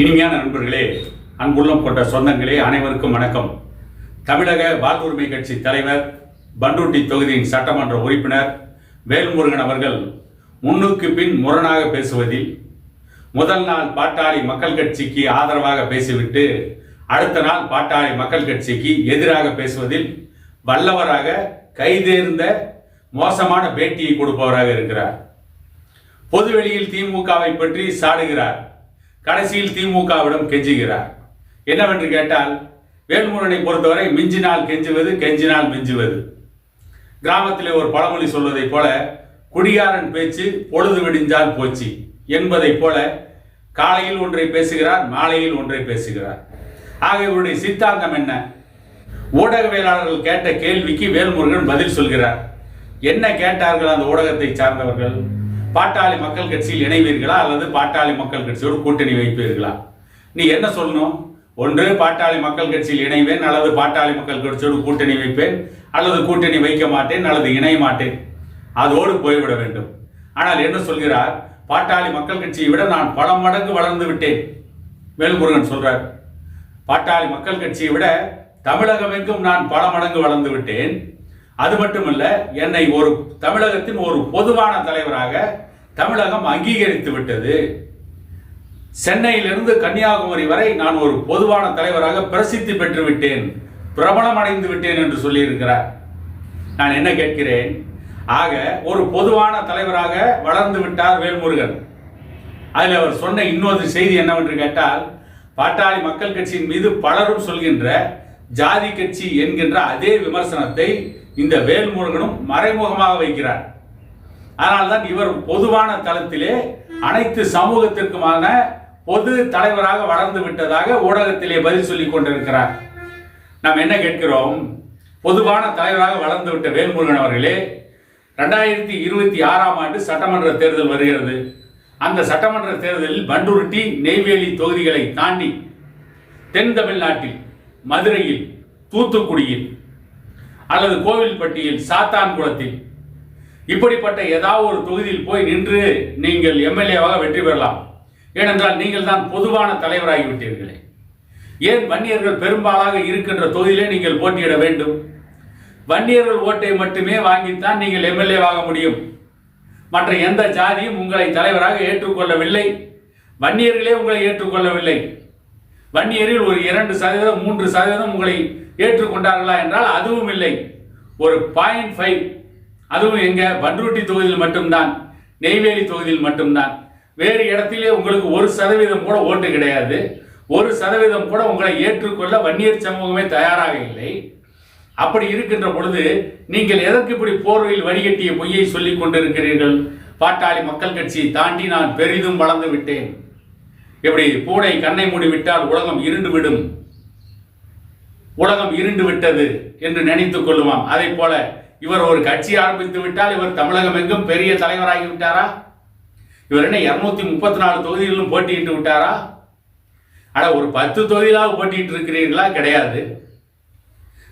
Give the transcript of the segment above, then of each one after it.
இனிமையான நண்பர்களே அன்புள்ளம் கொண்ட சொந்தங்களே அனைவருக்கும் வணக்கம். தமிழக வாழ்வுரிமை கட்சி தலைவர் பண்டூட்டி தொகுதியின் சட்டமன்ற உறுப்பினர் வேல்முருகன் அவர்கள் முன்னுக்கு பின் முரணாக பேசுவதில் முதல் நாள் பாட்டாளி மக்கள் கட்சிக்கு ஆதரவாக பேசிவிட்டு அடுத்த நாள் பாட்டாளி மக்கள் கட்சிக்கு எதிராக பேசுவதில் வல்லவராக கைதேர்ந்த மோசமான பேட்டியை கொடுப்பவராக இருக்கிறார். பொதுவெளியில் திமுகவை பற்றி சாடுகிறார். கடைசியில் திமுகவிடம் கெஞ்சுகிறார். என்னவென்று கேட்டால் வேல்முருகனை பொறுத்தவரை மிஞ்சினால் கெஞ்சுவது கெஞ்சினால் மிஞ்சுவது. கிராமத்திலே ஒரு பழமொழி சொல்வதைப் போல குடியாரன் பேச்சு பொழுது விடிஞ்சால் போச்சு என்பதைப் போல காலையில் ஒன்றை பேசுகிறார் மாலையில் ஒன்றை பேசுகிறார். ஆக இவருடைய சித்தாந்தம் என்ன? ஊடகவியலாளர்கள் கேட்ட கேள்விக்கு வேல்முருகன் பதில் சொல்கிறார். என்ன கேட்டார்கள் அந்த ஊடகத்தை சார்ந்தவர்கள்? பாட்டாளி மக்கள் கட்சியில் இணைவீர்களா அல்லது பாட்டாளி மக்கள் கட்சியோடு கூட்டணி வைப்பீர்களா? நீ என்ன சொல்லணும்? ஒன்று பாட்டாளி மக்கள் கட்சியில் இணைவேன் அல்லது பாட்டாளி மக்கள் கட்சியோடு கூட்டணி வைப்பேன் அல்லது கூட்டணி வைக்க மாட்டேன் அல்லது இணைய மாட்டேன். அதோடு போய்விட வேண்டும். ஆனால் என்ன சொல்கிறார்? பாட்டாளி மக்கள் கட்சியை விட நான் பல மடங்கு வளர்ந்து விட்டேன். வேல்முருகன் சொல்றார் பாட்டாளி மக்கள் கட்சியை விட தமிழகமெங்கும் நான் பல மடங்கு வளர்ந்து விட்டேன். அது மட்டுமல்ல என்னை ஒரு தமிழகத்தின் ஒரு பொதுவான தலைவராக தமிழகம் அங்கீகரித்து விட்டது. சென்னையிலிருந்து கன்னியாகுமரி வரை நான் ஒரு பொதுவான தலைவராக பிரசித்தி பெற்று விட்டேன் பிரபலம் அடைந்து விட்டேன் என்று சொல்லியிருக்கிறார். நான் என்ன கேட்கிறேன்? ஆக ஒரு பொதுவான தலைவராக வளர்ந்து விட்டார் வேல்முருகன். அதில் அவர் சொன்ன இன்னொரு செய்தி என்னவென்று கேட்டால் பாட்டாளி மக்கள் கட்சியின் மீது பலரும் சொல்கின்ற ஜாதி கட்சி என்கின்ற அதே விமர்சனத்தை இந்த வேல்முருகனும் மறைமுகமாக வைக்கிறார். அதனால்தான் இவர் பொதுவான தளத்திலே அனைத்து சமூகத்திற்குமான பொது தலைவராக வளர்ந்து விட்டதாக ஊடகத்திலே பதில் சொல்லிக் கொண்டிருக்கிறார். நாம் என்ன கேட்கிறோம்? பொதுவான தலைவராக வளர்ந்து விட்ட வேல்முருகன் அவர்களே ரெண்டாயிரத்தி இருபத்தி ஆறாம் ஆண்டு சட்டமன்ற தேர்தல் வருகிறது. அந்த சட்டமன்ற தேர்தலில் பண்டுருட்டி நெய்வேலி தொகுதிகளை தாண்டி தென் தமிழ்நாட்டில் மதுரையில் தூத்துக்குடியில் அல்லது கோவில்பட்டியில் சாத்தான்குளத்தில் இப்படிப்பட்ட ஏதாவது ஒரு தொகுதியில் போய் நின்று நீங்கள் எம்எல்ஏவாக வெற்றி பெறலாம். ஏனென்றால் நீங்கள் தான் பொதுவான தலைவராகிவிட்டீர்களே. ஏன் வன்னியர்கள் பெரும்பாலாக இருக்கின்ற தொகுதியிலே நீங்கள் போட்டியிட வேண்டும்? வன்னியர்கள் ஓட்டை மட்டுமே வாங்கித்தான் நீங்கள் எம்எல்ஏவாக முடியும். மற்ற எந்த ஜாதியும் உங்களை தலைவராக ஏற்றுக்கொள்ளவில்லை. வன்னியர்களே உங்களை ஏற்றுக்கொள்ளவில்லை. வன்னியரில் ஒரு இரண்டு சதவீதம் மூன்று சதவீதம் உங்களை ஏற்றுக்கொண்டார்களா என்றால் அதுவும் இல்லை. ஒரு பாயிண்ட் ஃபைவ் அதுவும் எங்க பன்ருட்டி தொகுதியில் மட்டும்தான் நெய்வேலி தொகுதியில் மட்டும்தான். வேறு இடத்திலே உங்களுக்கு ஒரு சதவீதம் கூட ஓட்டு கிடையாது. ஒரு சதவீதம் கூட உங்களை ஏற்றுக்கொள்ள வன்னியர் சமூகமே தயாராக இல்லை. அப்படி இருக்கின்ற பொழுது நீங்கள் எதற்கு இப்படி போர்வையில் வடிகட்டிய பொய்யை சொல்லிக் கொண்டிருக்கிறீர்கள்? பாட்டாளி மக்கள் கட்சியை தாண்டி நான் பெரிதும் வளர்ந்து விட்டேன். எப்படி? பூனை கண்ணை மூடிவிட்டால் உலகம் இருண்டு விடும் உலகம் இருண்டு விட்டது என்று நினைத்துக் கொள்ளுவான். அதை போல இவர் ஒரு கட்சி ஆரம்பித்து விட்டால் இவர் தமிழகம் எங்கும் பெரிய தலைவராகி விட்டாரா? இவர் என்ன இருநூத்தி முப்பத்தி நாலு தொகுதிகளிலும் போட்டியிட்டு விட்டாரா? ஆனால் ஒரு பத்து தொகுதியிலாவது போட்டியிட்டு இருக்கிறீர்களா? கிடையாது.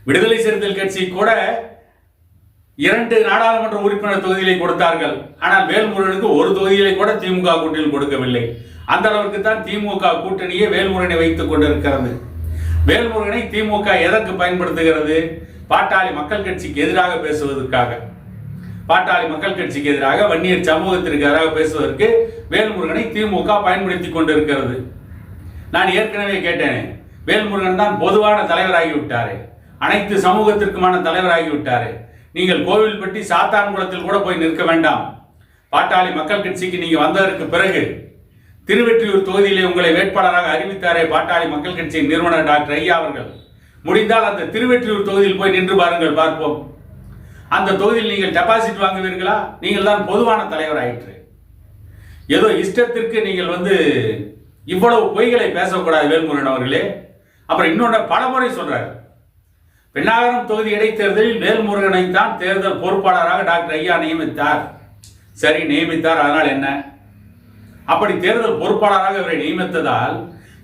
விடுதலை சிறுத்தைகள் கட்சி கூட இரண்டு நாடாளுமன்ற உறுப்பினர் தொகுதிகளை கொடுத்தார்கள். ஆனால் வேல்முருகனுக்கு ஒரு தொகுதிகளை கூட திமுக கூட்டணியில் கொடுக்கவில்லை. அந்த அளவுக்கு தான் திமுக கூட்டணியே வேல்முருகனை வைத்துக் கொண்டிருக்கிறது. வேல்முருகனை திமுக எதற்கு பயன்படுத்துகிறது? பாட்டாளி மக்கள் கட்சிக்கு எதிராக பேசுவதற்காக. பாட்டாளி மக்கள் கட்சிக்கு எதிராக வன்னியர் சமூகத்திற்கு எதிராக பேசுவதற்கு வேல்முருகனை திமுக பயன்படுத்தி கொண்டிருக்கிறது. நான் ஏற்கனவே கேட்டேனே வேல்முருகன் தான் பொதுவான தலைவராகிவிட்டாரே. அனைத்து சமூகத்திற்குமான தலைவராகிவிட்டாரே. நீங்கள் கோவில்பட்டி சாத்தான்குளத்தில் கூட போய் நிற்க வேண்டாம். பாட்டாளி மக்கள் கட்சிக்கு நீங்கள் வந்ததற்கு பிறகு திருவெற்றியூர் தொகுதியிலே உங்களை வேட்பாளராக அறிவித்தாரே பாட்டாளி மக்கள் கட்சியின் நிறுவனர் டாக்டர் ஐயா அவர்கள். முடிந்தால் அந்த திருவெற்றியூர் தொகுதியில் போய் நின்று பாருங்கள் பார்ப்போம். அந்த தொகுதியில் நீங்கள் டெபாசிட் வாங்குவீர்களா? நீங்கள் தான் பொதுவான தலைவர் ஆயிற்று. ஏதோ இஷ்டத்திற்கு நீங்கள் வந்து இவ்வளவு பொய்களை பேசக்கூடாது வேல்முருகன் அவர்களே. அப்புறம் இன்னொன்று பலமுறை சொல்றாரு. பெண்ணாகரம் தொகுதி இடைத்தேர்தலில் வேல்முருகனை தான் தேர்தல் பொறுப்பாளராக டாக்டர் ஐயா நியமித்தார். சரி நியமித்தார் அதனால் என்ன? அப்படி தேர்தல் பொறுப்பாளராக இவரை நியமித்ததால்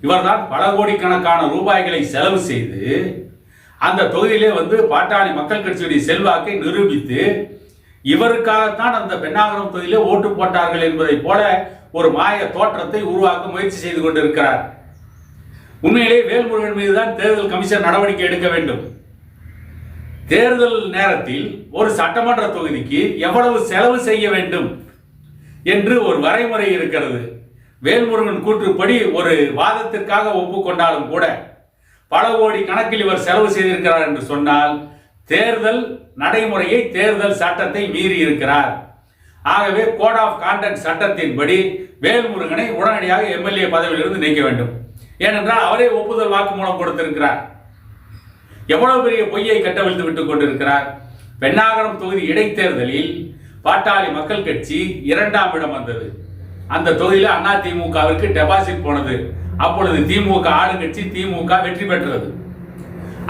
இவர்தான் பல கோடிக்கணக்கான ரூபாய்களை செலவு செய்து அந்த தொகுதியிலே வந்து பாட்டாளி மக்கள் கட்சியுடைய செல்வாக்கை நிரூபித்து இவருக்காகத்தான் அந்த பெண்ணாகரம் தொகுதியிலே ஓட்டு போட்டார்கள் என்பதை போல ஒரு மாய தோற்றத்தை உருவாக்க முயற்சி செய்து கொண்டிருக்கிறார். உண்மையிலே வேல்முருகன் மீது தான் தேர்தல் கமிஷன் நடவடிக்கை எடுக்க வேண்டும். தேர்தல் நேரத்தில் ஒரு சட்டமன்ற தொகுதிக்கு எவ்வளவு செலவு செய்ய வேண்டும்? என்று ஒரு வரைமுறை இருக்கிறது. வேல்முருகன் கூற்றுப்படி ஒரு வாதத்திற்காக ஒப்புக்கொண்டாலும் கூட பல கோடி கணக்கில் இவர் செலவு செய்திருக்கிறார் என்று சொன்னால் தேர்தல் நடைமுறையை தேர்தல் சட்டத்தை மீறி இருக்கிறார். ஆகவே கோட் ஆஃப் கான்டக்ட் சட்டத்தின்படி வேல்முருகனை உடனடியாக எம்எல்ஏ பதவியிலிருந்து நீக்க வேண்டும். ஏனென்றால் அவரே ஒப்புதல் வாக்குமூலம் கொடுத்திருக்கிறார். எவ்வளவு பெரிய பொய்யை கட்டவிழ்த்து விட்டுக் கொண்டிருக்கிறார். பெண்ணாகரம் தொகுதி இடைத்தேர்தலில் பாட்டாளி மக்கள் கட்சி இரண்டாம் இடம் வந்தது. அந்த தொகுதியில் திமுகவிற்கு டெபாசிட் போனது. அப்பொழுது திமுக ஆளுங்கட்சி திமுக வெற்றி பெற்றது.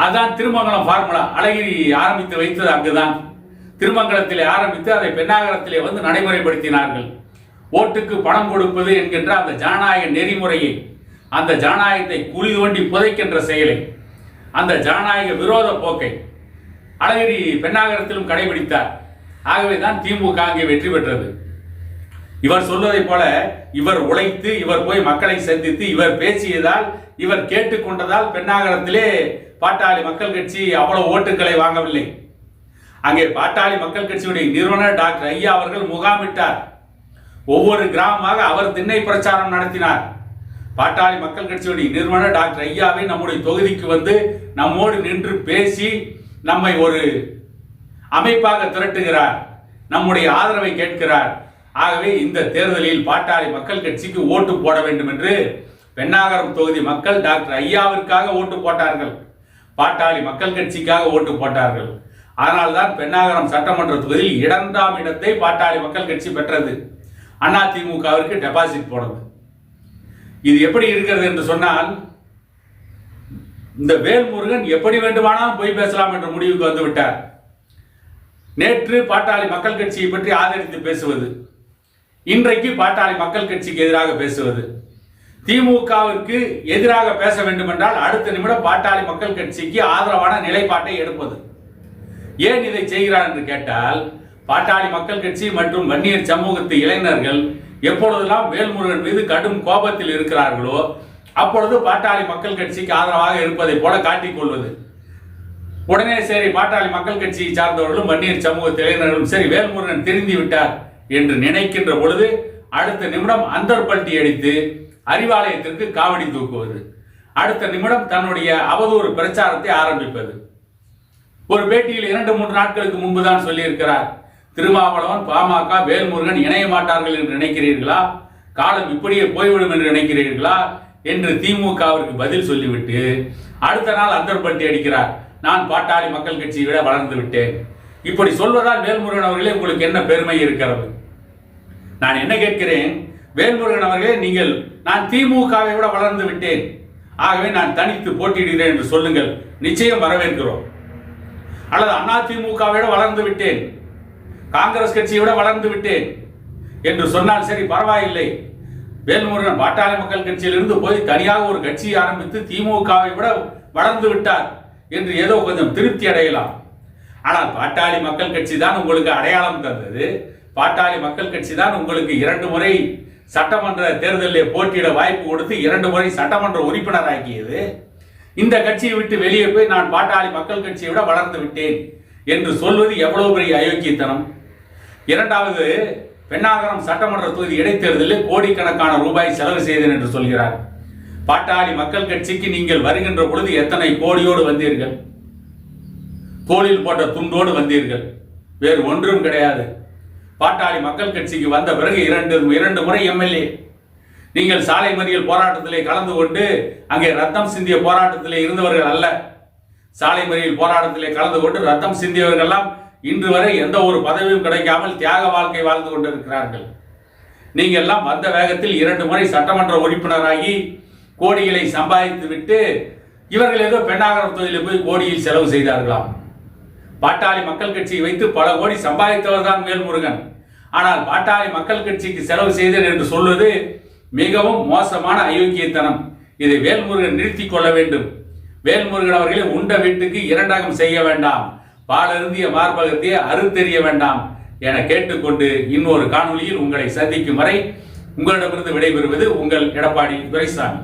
அதான் திருமங்கலம் ஃபார்முலா அழகிரி ஆரம்பித்து வைத்தது அங்குதான். திருமங்கலத்திலே ஆரம்பித்து அதை பெண்ணாகரத்திலே வந்து நடைமுறைப்படுத்தினார்கள். ஓட்டுக்கு பணம் கொடுப்பது என்கின்ற அந்த ஜனநாயக நெறிமுறையை அந்த ஜனநாயகத்தை குழி தோண்டி புதைக்கின்ற செயலை அந்த ஜனநாயக விரோத போக்கை அழகிரி பெண்ணாகரத்திலும் கடைபிடித்தார். ஆகவே தான் திமுக அங்கே வெற்றி பெற்றது. இவர் சொல்வதை போல இவர் உழைத்து இவர் போய் மக்களை சந்தித்து இவர் பேசியதால் இவர் கேட்டுக்கொண்டதால் பெண்ணாகரத்திலே பாட்டாளி மக்கள் கட்சி அவ்வளவு ஓட்டுகளை வாங்கவில்லை. அங்கே பாட்டாளி மக்கள் கட்சியுடைய நிறுவனர் டாக்டர் ஐயா அவர்கள் முகாமிட்டார். ஒவ்வொரு கிராமமாக அவர் திண்ணை பிரச்சாரம் நடத்தினார். பாட்டாளி மக்கள் கட்சியுடைய நிறுவனர் டாக்டர் ஐயாவை நம்முடைய தொகுதிக்கு வந்து நம்மோடு நின்று பேசி நம்மை ஒரு அமைப்பாக திரட்டுகிறார். நம்முடைய ஆதரவை கேட்கிறார். ஆகவே இந்த தேர்தலில் பாட்டாளி மக்கள் கட்சிக்கு ஓட்டு போட வேண்டும் என்று பெண்ணாகரம் தொகுதி மக்கள் டாக்டர் ஐயாவிற்காக ஓட்டு போட்டார்கள். பாட்டாளி மக்கள் கட்சிக்காக ஓட்டு போட்டார்கள். அதனால்தான் பெண்ணாகரம் சட்டமன்ற தொகுதியில் இரண்டாம் இடத்தை பாட்டாளி மக்கள் கட்சி பெற்றது. அதிமுகவிற்கு டெபாசிட் போனது இது எப்படி இருக்கிறது என்று சொன்னால் இந்த வேல்முருகன் எப்படி வேண்டுமானாலும் போய் பேசலாம் என்ற முடிவுக்கு வந்துவிட்டார் நேற்று பாட்டாளி மக்கள் கட்சியை பற்றி ஆதரித்து பேசுவது இன்றைக்கு பாட்டாளி மக்கள் கட்சிக்கு எதிராக பேசுவது. திமுகவிற்கு எதிராக பேச வேண்டும் என்றால் அடுத்த நிமிடம் பாட்டாளி மக்கள் கட்சிக்கு ஆதரவான நிலைப்பாட்டை எடுப்பது. ஏன் இதை செய்கிறார் என்று கேட்டால் பாட்டாளி மக்கள் கட்சி மற்றும் வன்னியர் சமூகத்து இளைஞர்கள் எப்பொழுதெல்லாம் வேல்முருகன் மீது கடும் கோபத்தில் இருக்கிறார்களோ அப்பொழுது பாட்டாளி மக்கள் கட்சிக்கு ஆதரவாக இருப்பதை போல காட்டிக் கொள்வது. உடனே சரி பாட்டாளி மக்கள் கட்சியை சார்ந்தவர்களும் வன்னியர் சமூக இளைஞர்களும் சரி வேல்முருகன் திருந்தி விட்டார் என்று நினைக்கின்ற பொழுது அடுத்த நிமிடம் அந்தர்பல்ட்டி அடித்து அறிவாலயத்திற்கு காவடி தூக்குவது. அடுத்த நிமிடம் தன்னுடைய அவதூறு பிரச்சாரத்தை ஆரம்பிப்பது. ஒரு பேட்டியில் இரண்டு மூன்று நாட்களுக்கு முன்பு தான் சொல்லியிருக்கிறார் திருமாவளவன் பாமக வேல்முருகன் இணைய மாட்டார்கள் என்று நினைக்கிறீர்களா? காலம் இப்படியே போய்விடும் என்று நினைக்கிறீர்களா? என்று திமுகவிற்கு பதில் சொல்லிவிட்டு அடுத்த நாள் அந்தர்பல்ட்டி அடிக்கிறார். நான் பாட்டாளி மக்கள் கட்சியை விட வளர்ந்து விட்டேன். இப்படி சொல்வதால் வேல்முருகன் அவர்களே உங்களுக்கு என்ன பெருமை இருக்கிறது? நான் என்ன கேட்கிறேன்? வேல்முருகன் அவர்களே நீங்கள் நான் திமுகவை விட வளர்ந்து விட்டேன். ஆகவே நான் தனித்து போட்டியிடுகிறேன் என்று சொல்லுங்கள். நிச்சயம் வரவேற்கிறோம். அல்லது அண்ணா திமுகவை விட வளர்ந்து விட்டேன். காங்கிரஸ் கட்சியை விட வளர்ந்து விட்டேன். என்று சொன்னால் சரி பரவாயில்லை. வேல்முருகன் பாட்டாளி மக்கள் கட்சியிலிருந்து போய் தனியாக ஒரு கட்சியை ஆரம்பித்து திமுகவை விட வளர்ந்து விட்டார். என்று ஏதோ கொஞ்சம் திருப்தி அடையலாம். ஆனால் பாட்டாளி மக்கள் கட்சி தான் உங்களுக்கு அடையாளம் தந்தது. பாட்டாளி மக்கள் கட்சி தான் உங்களுக்கு இரண்டு முறை சட்டமன்ற தேர்தலில் போட்டியிட வாய்ப்பு கொடுத்து இரண்டு முறை சட்டமன்ற உறுப்பினர் ஆக்கியது இந்த கட்சியை விட்டு வெளியே போய் நான் பாட்டாளி மக்கள் கட்சியை விட வளர்ந்து விட்டேன் என்று சொல்வது எவ்வளவு பெரிய அயோக்கியத்தனம். இரண்டாவது பெண்ணாகரம் சட்டமன்ற தொகுதி இடைத்தேர்தலில் கோடிக்கணக்கான ரூபாய் செலவு செய்தேன் என்று சொல்கிறார். பாட்டாளி மக்கள் கட்சிக்கு நீங்கள் வருகின்ற பொழுது எத்தனை கோடியோடு வந்தீர்கள்? தோளில் போட்ட துண்டோடு வந்தீர்கள். வேறு ஒன்றும் கிடையாது. பாட்டாளி மக்கள் கட்சிக்கு வந்த பிறகு இரண்டு இரண்டு முறை எம்எல்ஏ. நீங்கள் சாலை மறியல் போராட்டத்திலே கலந்து கொண்டு அங்கே ரத்தம் சிந்திய போராட்டத்திலே இருந்தவர்கள் அல்ல. சாலை மறியல் போராட்டத்திலே கலந்து கொண்டு ரத்தம் சிந்தியவர்கள்லாம் இன்று வரை எந்த ஒரு பதவியும் கிடைக்காமல் தியாக வாழ்க்கை வாழ்ந்து கொண்டிருக்கிறார்கள். நீங்கள் எல்லாம் வந்த வேகத்தில் இரண்டு முறை சட்டமன்ற உறுப்பினராகி கோடிகளை சம்பாதித்து விட்டு இவர்கள் ஏதோ பெண்ணாகரம் தொகுதியில் போய் கோடியில் செலவு செய்தார்களாம். பாட்டாளி மக்கள் கட்சியை வைத்து பல கோடி சம்பாதித்தவர் தான் வேல்முருகன். ஆனால் பாட்டாளி மக்கள் கட்சிக்கு செலவு செய்தேன் என்று சொல்வது மிகவும் மோசமான அயோக்கியத்தனம். இதை வேல்முருகன் நிறுத்தி கொள்ள வேண்டும். வேல்முருகன் அவர்களை உண்ட வீட்டுக்கு இரண்டகம் செய்ய வேண்டாம். பாலருந்திய மார்பகத்தையே அறுத்தெறிய வேண்டாம் என கேட்டுக்கொண்டு இன்னொரு காணொலியில் உங்களை சந்திக்கும் வரை உங்களிடமிருந்து விடைபெறுவது உங்கள் எடப்பாடி துரைசாமி.